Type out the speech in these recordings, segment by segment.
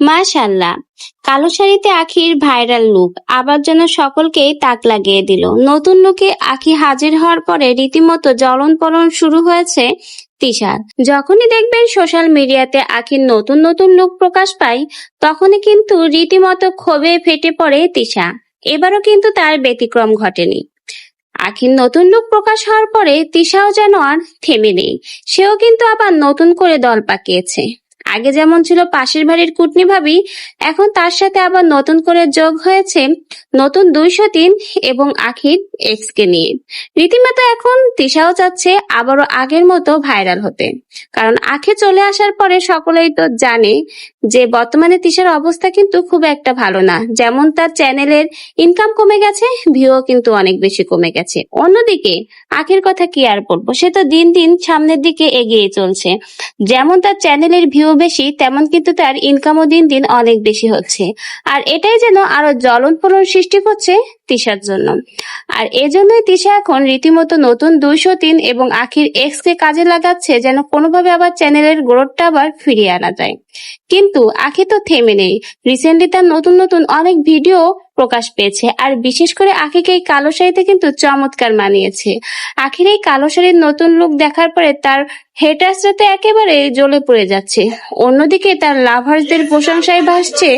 মাশাল্লাহ কালো শাড়িতে আখির ভাইরাল লুক। আবার যেন সকলকেই তাক লাগিয়ে দিল। নতুন লুকে আখি হাজির হওয়ার পরে রীতিমতো জ্বলন পলন শুরু হয়েছে তিশার। যখনই দেখবেন সোশ্যাল মিডিয়াতে আখির নতুন নতুন লুক প্রকাশ পায়, তখনই কিন্তু রীতিমতো ক্ষোভে ফেটে পড়ে তিশা। এবারও কিন্তু তার ব্যতিক্রম ঘটেনি। আখির নতুন লুক প্রকাশ হওয়ার পরে তিশাও যেন আর থেমে নেই। সেও কিন্তু আবার নতুন করে দল পাকিয়েছে। আগে যেমন ছিল পাশের বাড়ির কুটনি ভাবি, এখন তার সাথে আবার নতুন করে যোগ হয়েছে নতুন দুইশো তিন এবং আখির এক্স কে নিয়ে। রীতিমতো এখন তিশাও চাচ্ছে আবারও আগের মতো ভাইরাল হতে। কারণ আখে চলে আসার পরে সকলেই তো জানে যে বর্তমানে তিশার অবস্থা কিন্তু খুব একটা ভালো না। যেমন তার চ্যানেলের ইনকাম কমে গেছে ভিউও কিন্তু অনেক বেশি কমে গেছে। অন্যদিকে আখের কথা কি আর বলব? সে তো দিন দিন সামনের দিকে এগিয়ে চলছে। যেমন তার চ্যানেলের ভিউ বেশি, তেমন কিন্তু তার ইনকামও দিন দিন অনেক বেশি হচ্ছে। আর এটাই যেন আরও জ্বলন পলন সৃষ্টি করছে তিশার জন্য। আর এজন্যই তিশা এখন রীতিমতো নতুন দুইশো তিন এবং আখির এক্স কে কাজে লাগাচ্ছে, যেন কোনোভাবে আবার চ্যানেলের গ্রোথটা আবার ফিরিয়ে আনা যায়। কিন্তু আখি তো থেমে নেই। রিসেন্টলি তার নতুন নতুন অনেক ভিডিও প্রকাশ পেয়েছে। আর বিশেষ করে আখিকে এই কালো শাড়িতে কিন্তু চমৎকার মানিয়েছে। আখির এই কালো শাড়ির নতুন লুক দেখার পরে তার হেটার্সরা তো একেবারে জ্বলে পড়ে যাচ্ছে। অন্যদিকে তার লাভার্সদের প্রশংসায় ভাসছে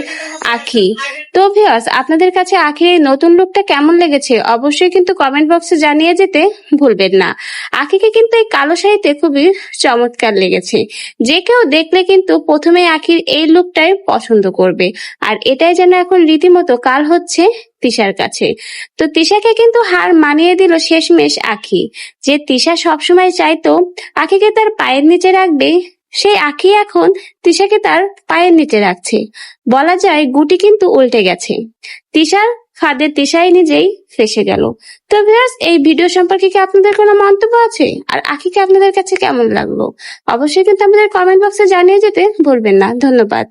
আখি। তো ভিউয়ার্স আপনাদের কাছে আখির এই নতুন লুকটা কেমন লেগেছে অবশ্যই কিন্তু কমেন্ট বক্সে জানিয়ে যেতে ভুলবেন না। আখিকে কিন্তু এই কালো শাড়িতে খুবই চমৎকার লেগেছে। যে কেউ দেখলে কিন্তু প্রথমে আখির এই লুকটাই পছন্দ করবে। আর এটাই যেন এখন রীতিমতো কাল হচ্ছে তিশার কাছে। তো তিশাকে কিন্তু হার মানিয়ে দিল শেষমেশ আখি। যে তিশা সবসময় চাইতো আখিকে তার পায়ের নিচে রাখবে, সেই আখি এখন তিশাকে তার পায়ের নিচে রাখছে। বলা যায় গুটি কিন্তু উল্টে গেছে। তিশার ফাঁদে তিশাই নিজেই ফেসে গেল। তো ভিউয়ার্স, এই ভিডিও সম্পর্কে কি আপনাদের কোনো মন্তব্য আছে? আর আখিকে আপনাদের কাছে কেমন লাগল? অবশ্যই কিন্তু আমাদের কমেন্ট বক্সে জানিয়ে যেতে ভুলবেন না। ধন্যবাদ।